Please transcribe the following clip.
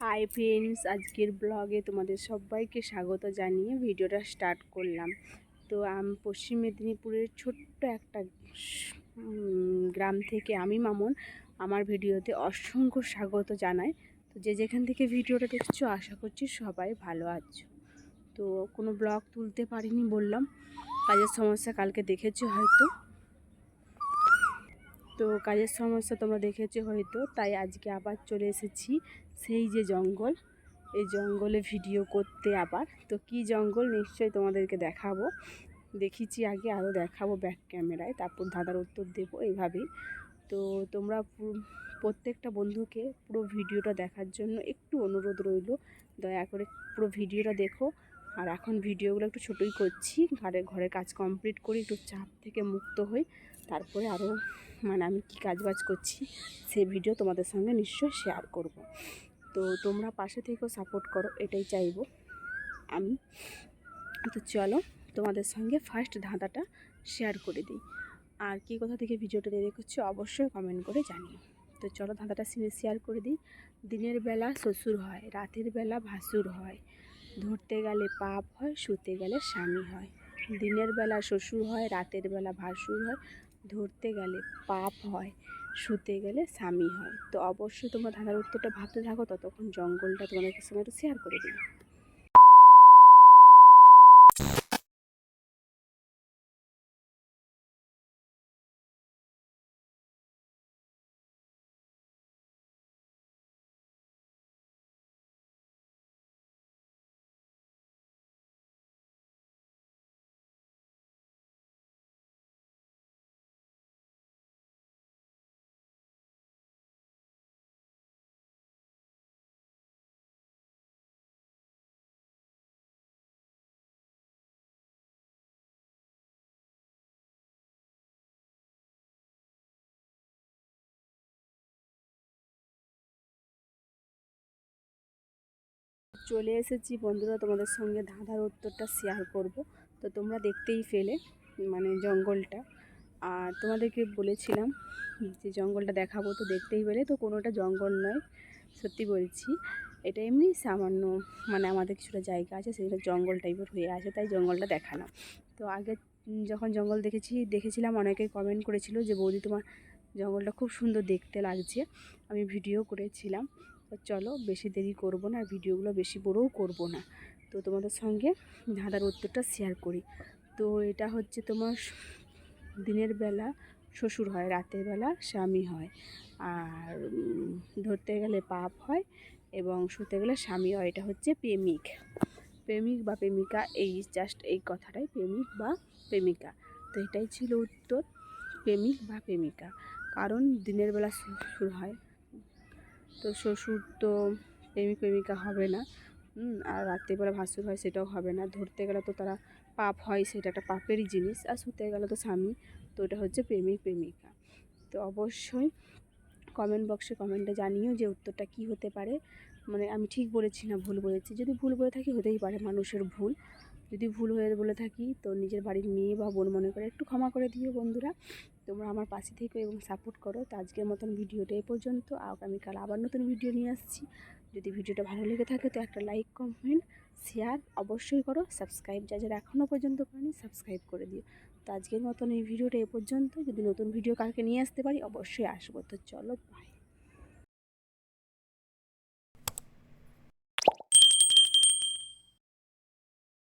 Hi friends আজকের ব্লগে তোমাদের সবাইকে স্বাগত জানিয়ে ভিডিওটা স্টার্ট করলাম। তো আমি, পশ্চিম মেদিনীপুরের ছোট্ট একটা গ্রাম থেকে আমি, মামন, আমার ভিডিওতে অসংখ্য স্বাগত জানাই। তো যে যেখান থেকে ভিডিওটা দেখছ, আশা করছি সবাই ভালো আছো। তো কোনো ব্লগ তুলতে পারিনি বললাম, কাজের সমস্যা কালকে দেখেছ হয়তো। তো কাজের সমস্যা তোমরা দেখেছ হয়তো, তাই আজকে আবার চলে এসেছি সেই যে জঙ্গল, এই জঙ্গলে ভিডিও করতে আবার। তো কি জঙ্গল নিশ্চয়ই তোমাদেরকে দেখাবো। দেখিছি আগে, আরও দেখাবো ব্যাক ক্যামেরায় তারপর দাদার উত্তর দেবো এইভাবেই তো তোমরা প্রত্যেকটা বন্ধুকে পুরো ভিডিওটা দেখার জন্য একটু অনুরোধ রইল। দয়া করে পুরো ভিডিওটা দেখো। আর এখন ভিডিওগুলো একটু ছোটোই করছি, ঘরে ঘরে কাজ কমপ্লিট করি একটু চাপ থেকে মুক্ত হই, তারপরে আরও মানে আমি কী কাজ বাজ করছি, সে ভিডিও তোমাদের সঙ্গে নিশ্চয়ই শেয়ার করব। তো তোমরা পাশে থেকেও সাপোর্ট করো, এটাই চাইব আমি। তো চলো তোমাদের সঙ্গে ফার্স্ট ধাঁধাটা শেয়ার করে দিই। আর কী কোথা থেকে ভিডিওটা দেখছ অবশ্যই কমেন্ট করে জানিও। তো চলো ধাঁধাটা শেয়ার করে দিই। দিনের বেলা শ্বশুর হয়, রাতের বেলা ভাসুর হয়। ধরতে গেলে পাপ হয়, শুতে গেলে স্বামী হয়। দিনের বেলা শ্বশুর হয়, রাতের বেলা ভাসুর হয়, ধরতে গেলে পাপ হয়, শুতে গেলে স্বামী হয়। তো অবশ্যই তোমরা ধাঁধার উত্তরটা ভাবতে থাকো, ততক্ষণ জঙ্গলটা তোমাদের সঙ্গে একটু শেয়ার করে দিই চলে এসেছি। বন্ধুরা, তোমাদের সঙ্গে ধাঁধার উত্তরটা শেয়ার করব। তো তোমরা দেখতেই পেলে মানে জঙ্গলটা। আর তোমাদেরকে বলেছিলাম যে জঙ্গলটা দেখাবো, তো দেখতেই পেলে। তো কোনোটা জঙ্গল নয়, সত্যি বলছি। এটা এমনি সামান্য মানে আমাদের কিছুটা জায়গা আছে সেটা জঙ্গল টাইপের হয়ে আছে, তাই জঙ্গলটা দেখালাম। তো আগে যখন জঙ্গল দেখেছি, দেখেছিলাম, অনেকে কমেন্ট করেছিল যে, বৌদি, তোমার জঙ্গলটা খুব সুন্দর দেখতে লাগছে। আমি ভিডিও করেছিলাম। চলো বেশি দেরি করব না, আর ভিডিওগুলো বেশি বড়ও করব না। তো তোমাদের সঙ্গে ধাঁধার উত্তরটা শেয়ার করি। তো এটা হচ্ছে তোমার দিনের বেলা শ্বশুর হয়, রাতের বেলা স্বামী হয়। আর ধরতে গেলে পাপ হয় এবং শুতে গেলে স্বামী হয়, এটা হচ্ছে প্রেমিক। প্রেমিক বা প্রেমিকা, এই জাস্ট এই কথাটাই, প্রেমিক বা প্রেমিকা। তো এটাই ছিল উত্তর, প্রেমিক বা প্রেমিকা। কারণ দিনের বেলা শ্বশুর হয় তো শ্বশুর তো প্রেমিক প্রেমিকা হবে না। আর রাত্রিবেলা ভাসুর হয় সেটাও হবে না। ধরতে গেলে তো তারা পাপ হয়, সেটা একটা পাপেরই জিনিস। আর শুতে গেলে তো স্বামী, তো এটা হচ্ছে প্রেমিক প্রেমিকা। তো অবশ্যই কমেন্ট বক্সে কমেন্টে জানিও যে উত্তরটা কি হতে পারে। মানে আমি ঠিক বলেছি না ভুল বলেছি? যদি ভুল বলে থাকি, হতেই পারে। মানুষের ভুল। যদি ভুল হয়ে বলে থাকি, তো নিজের বাড়ির মেয়ে বা বোন মনে করে একটু ক্ষমা করে দিও বন্ধুরা। তোমরা আমার পাশে থেকো এবং সাপোর্ট করো। তো আজকের মতন ভিডিওটা এই পর্যন্ত। আগামীকাল আবার নতুন ভিডিও নিয়ে আসছি। যদি ভিডিওটা ভালো লেগে থাকে, তো একটা লাইক কমেন্ট শেয়ার অবশ্যই করো। সাবস্ক্রাইব যা যারা এখনও পর্যন্ত করেনি সাবস্ক্রাইব করে দিও। তো আজকের মতন এই ভিডিওটা এ পর্যন্ত। যদি নতুন ভিডিও কালকে নিয়ে আসতে পারি, অবশ্যই আসব। তো চলো বাই